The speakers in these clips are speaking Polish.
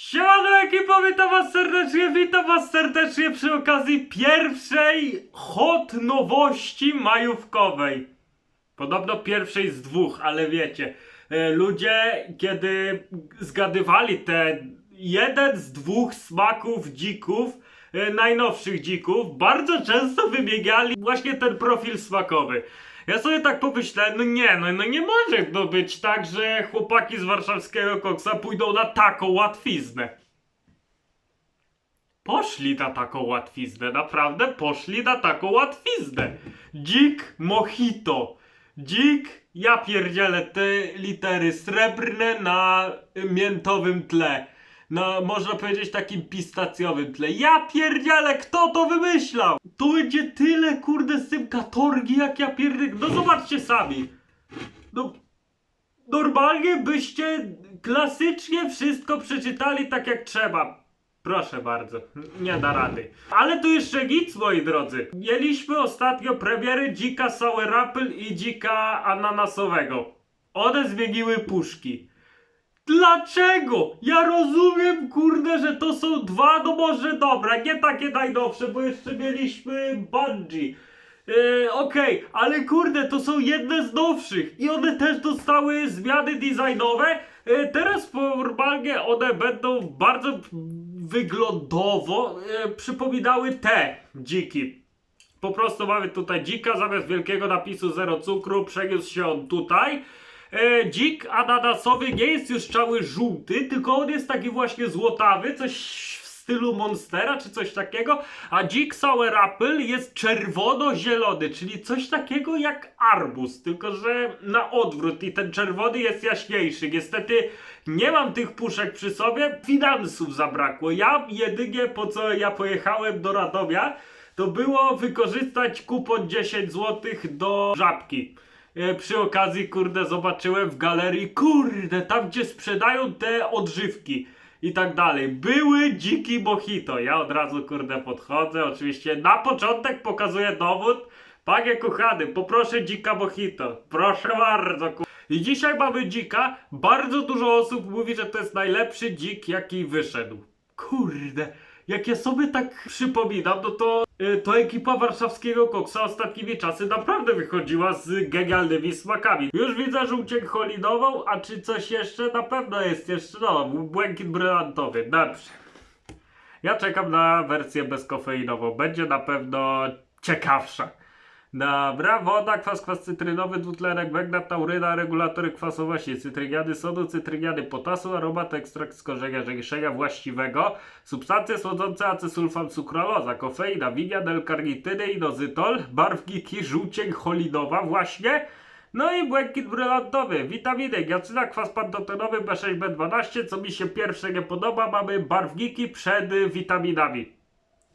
Siemano ekipo, witam was serdecznie, witam was serdecznie przy okazji pierwszej hot nowości majówkowej. Podobno pierwszej z dwóch, ale wiecie, e, ludzie kiedy zgadywali te jeden z dwóch smaków dzików, e, najnowszych dzików, bardzo często wybiegali właśnie ten profil smakowy. Ja sobie tak pomyślałem, no nie, no, no nie może to być tak, że chłopaki z warszawskiego koksa pójdą na taką łatwiznę. Poszli na taką łatwiznę, naprawdę poszli na taką łatwiznę. Dzik mojito. Dzik, ja pierdzielę te litery srebrne na miętowym tle. Na, można powiedzieć, takim pistacjowym tle. Ja pierdzielę, kto to wymyślał? To będzie tyle, kurde, z tym katorgi, jak ja pierdolę. No zobaczcie sami. No, normalnie byście klasycznie wszystko przeczytali tak jak trzeba. Proszę bardzo, nie da rady. Ale tu jeszcze nic, moi drodzy. Mieliśmy ostatnio premiery dzika Sour Apple i dzika ananasowego. One zmieniły puszki. Dlaczego? Ja rozumiem, kurde, że to są dwa, no może dobra, nie takie najnowsze, bo jeszcze mieliśmy Bungie. Yy, Okej, ale kurde, to są jedne z nowszych i one też dostały zmiany designowe. Yy, teraz normalnie one będą bardzo wyglądowo yy, przypominały te dziki. Po prostu mamy tutaj dzika, zamiast wielkiego napisu zero cukru przeniósł się on tutaj. E, dzik ananasowy nie jest już cały żółty, tylko on jest taki właśnie złotawy, coś w stylu Monstera czy coś takiego, a dzik sour apple jest czerwono-zielony, czyli coś takiego jak arbuz, tylko że na odwrót i ten czerwony jest jaśniejszy. Niestety nie mam tych puszek przy sobie, finansów zabrakło. Ja jedynie po co ja pojechałem do Radomia, to było wykorzystać kupon 10 zł do żabki. E, przy okazji, kurde, zobaczyłem w galerii, kurde, tam gdzie sprzedają te odżywki i tak dalej. Były dziki mojito. Ja od razu, kurde, podchodzę. Oczywiście na początek pokazuję dowód. Panie kochany, poproszę dzika mojito. Proszę bardzo, ku... I dzisiaj mamy dzika. Bardzo dużo osób mówi, że to jest najlepszy dzik, jaki wyszedł. Kurde. Jak ja sobie tak przypominam, no to, y, to ekipa warszawskiego koksa ostatnimi czasy naprawdę wychodziła z genialnymi smakami. Już widzę żółciek holinową, a czy coś jeszcze? Na pewno jest jeszcze, no, błękit brylantowy. Dobrze. Ja czekam na wersję bezkofeinową. Będzie na pewno ciekawsza. Dobra, woda, kwas, kwas cytrynowy, dwutlenek węgla, tauryna, regulatory kwasowości, cytryniany sodu, cytryniany potasu, aromat, ekstrakt z korzenia rzeszenia właściwego, substancje słodzące, acesulfam, sukraloza, kofeina, winian, L-karnityny, inozytol, barwniki, żółcień, cholinowa właśnie, no i błękit brylantowy, witaminy, giacyna, kwas pantotenowy, B6, B12, co mi się pierwsze nie podoba, mamy barwniki przed witaminami.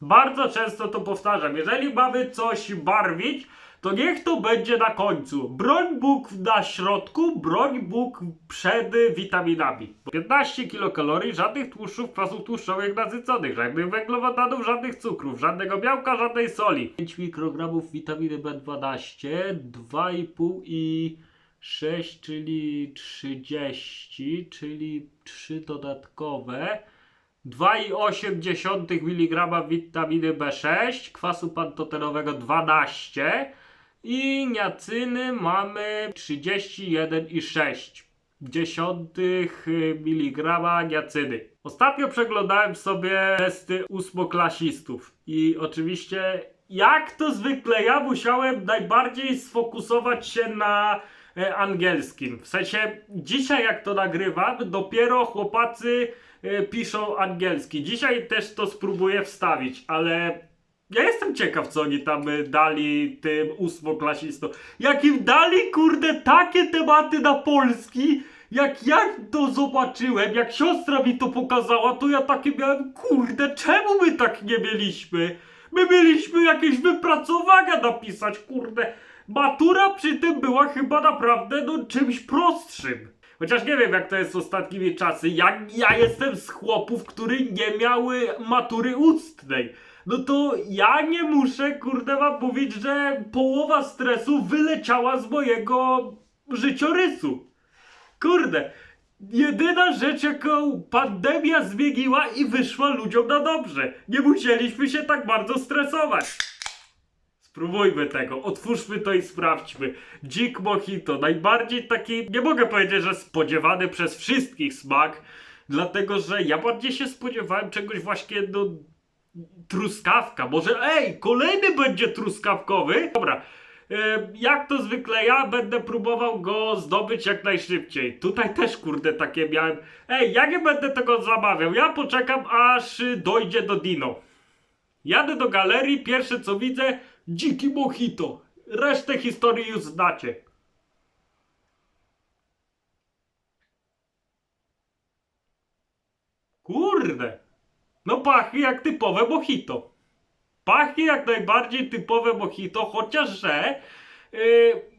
Bardzo często to powtarzam. Jeżeli mamy coś barwić, to niech to będzie na końcu. Broń Bóg na środku, broń Bóg przed witaminami. 15 kilokalorii, żadnych tłuszczów, kwasów tłuszczowych nasyconych, żadnych węglowodanów, żadnych cukrów, żadnego białka, żadnej soli. 5 mikrogramów witaminy B12, 2,5 i 6, czyli 30, czyli 3 dodatkowe. 2,8 mg witaminy B6, kwasu pantotenowego 12 i niacyny mamy 31,6 dziesiątych mg niacyny. Ostatnio przeglądałem sobie testy ósmoklasistów i oczywiście jak to zwykle ja musiałem najbardziej sfokusować się na e, angielskim. W sensie dzisiaj jak to nagrywam, dopiero chłopacy piszą angielski. Dzisiaj też to spróbuję wstawić, ale ja jestem ciekaw, co oni tam e, dali tym ósmoklasistom. Jak im dali, kurde, takie tematy na polski, jak ja to zobaczyłem, jak siostra mi to pokazała, to ja takie miałem, kurde, czemu my tak nie mieliśmy? My mieliśmy jakieś wypracowania napisać, kurde. Matura przy tym była chyba naprawdę no, czymś prostszym. Chociaż nie wiem jak to jest ostatnimi czasy. Ja, ja jestem z chłopów, który nie miały matury ustnej. No to ja nie muszę, kurde, wam mówić, że połowa stresu wyleciała z mojego życiorysu. Kurde, jedyna rzecz, jaką pandemia zmieniła i wyszła ludziom na dobrze. Nie musieliśmy się tak bardzo stresować. Spróbujmy tego, otwórzmy to i sprawdźmy. Dzik Mojito, najbardziej taki, nie mogę powiedzieć, że spodziewany przez wszystkich smak, dlatego że ja bardziej się spodziewałem czegoś właśnie, no, truskawka. Może, ej, kolejny będzie truskawkowy? Dobra, e, jak to zwykle ja będę próbował go zdobyć jak najszybciej. Tutaj też, kurde, takie miałem. Ej, ja nie będę tego zamawiał, ja poczekam aż dojdzie do Dino. Jadę do galerii, pierwsze co widzę, dziki mojito. Resztę historii już znacie. Kurde. No pachnie jak typowe mojito. Pachnie jak najbardziej typowe mojito, chociaż że yy,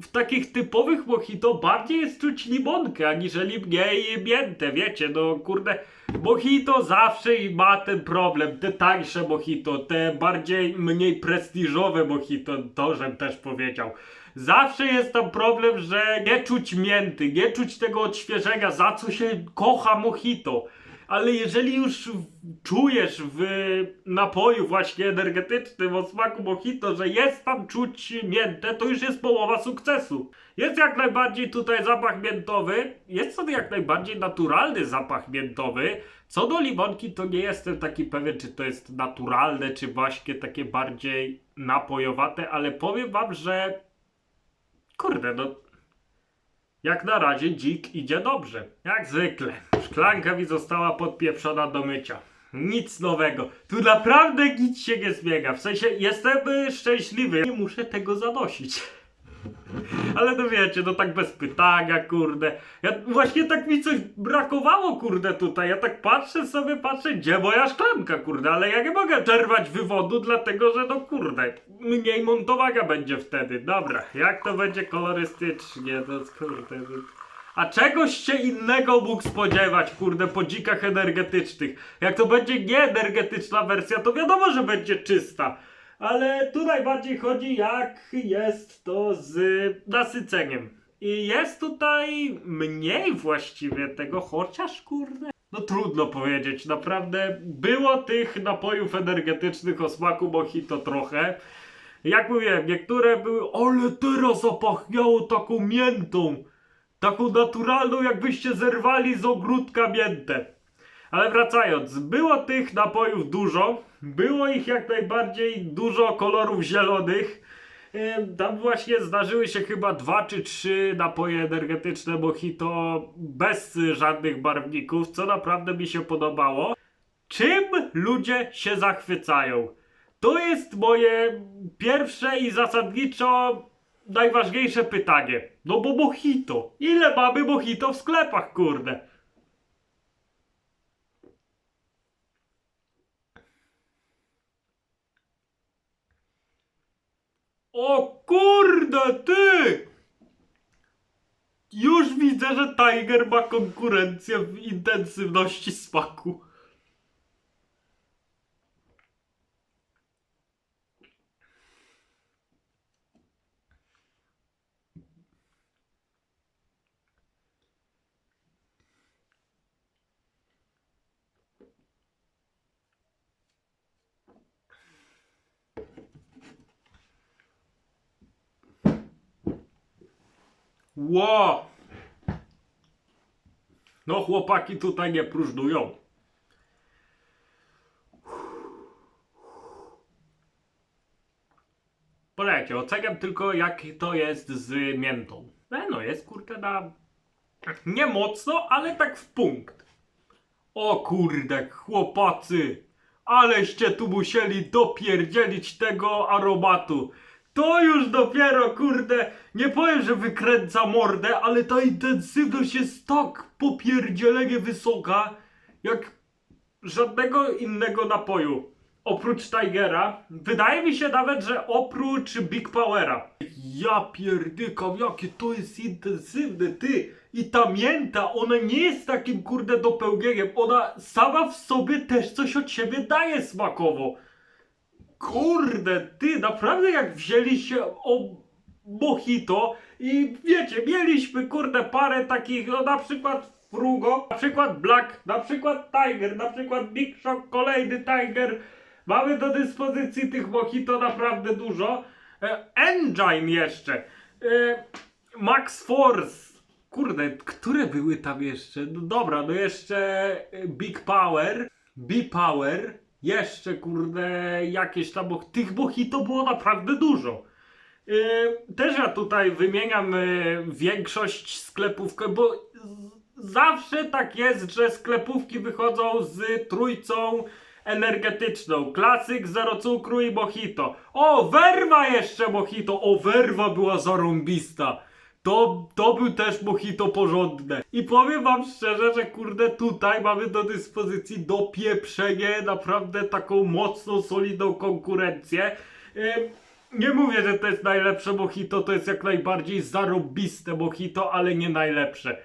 w takich typowych mojito bardziej jest czuć limonkę, aniżeli mniej miętę, wiecie, no kurde, mojito zawsze ma ten problem, te tańsze mojito, te bardziej, mniej prestiżowe mojito, to żem też powiedział. Zawsze jest tam problem, że nie czuć mięty, nie czuć tego odświeżenia, za co się kocha mojito. Ale jeżeli już czujesz w napoju właśnie energetycznym o smaku mojito, że jest tam czuć miętę, to już jest połowa sukcesu. Jest jak najbardziej tutaj zapach miętowy, jest to jak najbardziej naturalny zapach miętowy. Co do limonki, to nie jestem taki pewien, czy to jest naturalne, czy właśnie takie bardziej napojowate, ale powiem wam, że kurde, no jak na razie dzik idzie dobrze. Jak zwykle. Szklanka mi została podpieprzona do mycia. Nic nowego. Tu naprawdę nic się nie zmienia. W sensie jestem y, szczęśliwy. Nie muszę tego zanosić. Ale no wiecie, no tak bez pytania, kurde. Ja, właśnie tak mi coś brakowało, kurde, tutaj. Ja tak patrzę sobie, patrzę, gdzie moja szklanka, kurde, ale ja nie mogę czerwać wywodu, dlatego że no kurde, mniej montowania będzie wtedy. Dobra, jak to będzie kolorystycznie, to kurde. No. A czegoś się innego mógł spodziewać, kurde, po dzikach energetycznych. Jak to będzie nieenergetyczna wersja, to wiadomo, że będzie czysta. Ale tu najbardziej chodzi, jak jest to z nasyceniem. I jest tutaj mniej właściwie tego, chociaż kurde. No trudno powiedzieć, naprawdę było tych napojów energetycznych o smaku mojito trochę. Jak mówiłem, niektóre były, ale teraz zapachniało taką miętą. Taką naturalną, jakbyście zerwali z ogródka miętę. Ale wracając, było tych napojów dużo, było ich jak najbardziej dużo kolorów zielonych. Tam właśnie zdarzyły się chyba dwa czy trzy napoje energetyczne mojito bez żadnych barwników, co naprawdę mi się podobało. Czym ludzie się zachwycają? To jest moje pierwsze i zasadniczo najważniejsze pytanie. No bo mojito. Ile mamy mojito w sklepach, kurde? O kurde, ty! Już widzę, że Tiger ma konkurencję w intensywności smaku. Ło! No chłopaki tutaj nie próżnują. Poczekajcie, oceniam tylko jak to jest z miętą. E, no jest kurde na... Nie mocno, ale tak w punkt. O kurde, chłopacy! Aleście tu musieli dopierdzielić tego aromatu. To już dopiero, kurde, nie powiem, że wykręca mordę, ale ta intensywność jest tak popierdzielenie wysoka, jak żadnego innego napoju. Oprócz Tigera, wydaje mi się nawet, że oprócz Big Powera. Ja pierdykam, jakie to jest intensywne, ty! I ta mięta, ona nie jest takim kurde dopełnieniem, ona sama w sobie też coś od siebie daje smakowo. Kurde, ty, naprawdę jak wzięli się o mojito i wiecie, mieliśmy kurde parę takich, no na przykład Frugo, na przykład Black, na przykład Tiger, na przykład Big Shock, kolejny Tiger. Mamy do dyspozycji tych mojito naprawdę dużo. E, Engine jeszcze. E, Max Force. Kurde, które były tam jeszcze? No dobra, no jeszcze e, Big Power, B-Power, jeszcze kurde jakieś tam, bo tych mojito było naprawdę dużo. Yy, też ja tutaj wymieniam yy, większość sklepów, bo zawsze tak jest, że sklepówki wychodzą z trójcą energetyczną. Klasyk, zero cukru i mojito. O, werwa jeszcze mojito. O, werwa była zarąbista. To, to był też mojito porządne. I powiem wam szczerze, że kurde tutaj mamy do dyspozycji dopieprzenie naprawdę taką mocną, solidną konkurencję. Ym, nie mówię, że to jest najlepsze mojito, to jest jak najbardziej zarobiste mojito, ale nie najlepsze.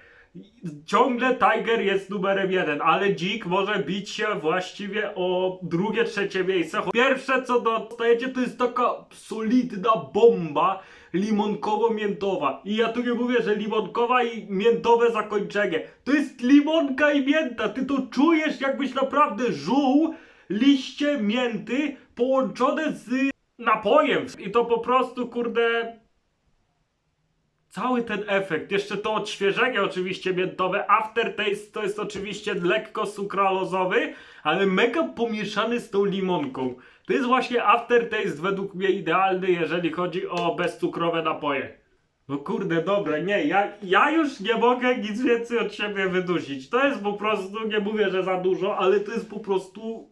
Ciągle Tiger jest numerem jeden, ale Dzik może bić się właściwie o drugie, trzecie miejsce. Pierwsze co dostajecie to jest taka solidna bomba limonkowo-miętowa. I ja tu nie mówię, że limonkowa i miętowe zakończenie. To jest limonka i mięta. Ty to czujesz jakbyś naprawdę żuł liście mięty połączone z napojem. I to po prostu, kurde, cały ten efekt, jeszcze to odświeżenie oczywiście miętowe, aftertaste to jest oczywiście lekko sukralozowy, ale mega pomieszany z tą limonką. To jest właśnie aftertaste według mnie idealny, jeżeli chodzi o bezcukrowe napoje. No kurde, dobre, nie, ja, ja już nie mogę nic więcej od siebie wydusić. To jest po prostu, nie mówię, że za dużo, ale to jest po prostu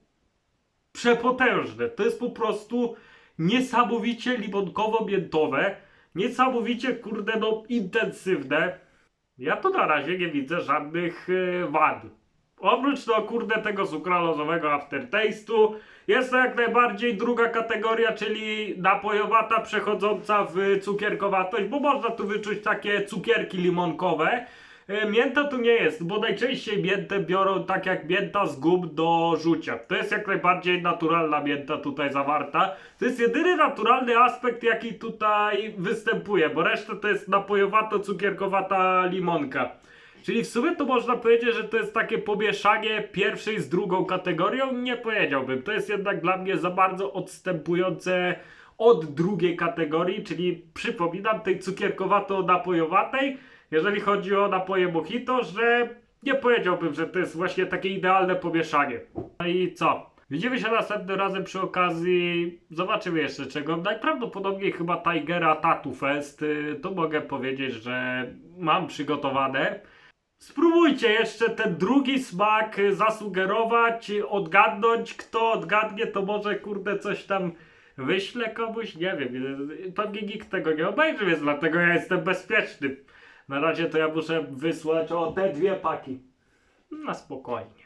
przepotężne. To jest po prostu niesamowicie limonkowo-miętowe, niesamowicie, kurde, no, intensywne. Ja tu na razie nie widzę żadnych e, wad. Oprócz no, kurde, tego sukralozowego aftertaste'u, jest to jak najbardziej druga kategoria, czyli napojowata przechodząca w cukierkowatość, bo można tu wyczuć takie cukierki limonkowe. E, Mięta tu nie jest, bo najczęściej miętę biorą tak jak mięta z gum do rzucia. To jest jak najbardziej naturalna mięta tutaj zawarta. To jest jedyny naturalny aspekt, jaki tutaj występuje, bo reszta to jest napojowato-cukierkowata limonka. Czyli w sumie to można powiedzieć, że to jest takie pomieszanie pierwszej z drugą kategorią? Nie powiedziałbym. To jest jednak dla mnie za bardzo odstępujące od drugiej kategorii, czyli przypominam tej cukierkowato-napojowatej, jeżeli chodzi o napoje mojito, że nie powiedziałbym, że to jest właśnie takie idealne pomieszanie. No i co? Widzimy się następnym razem przy okazji. Zobaczymy jeszcze czego. Najprawdopodobniej chyba Tigera Tattoo Fest. Y, To mogę powiedzieć, że mam przygotowane. Spróbujcie jeszcze ten drugi smak zasugerować, odgadnąć. Kto odgadnie, to może kurde coś tam wyślę komuś. Nie wiem. Pewnie nikt tego nie obejrzy, więc dlatego ja jestem bezpieczny. Na razie to ja muszę wysłać o te dwie paki. Na spokojnie.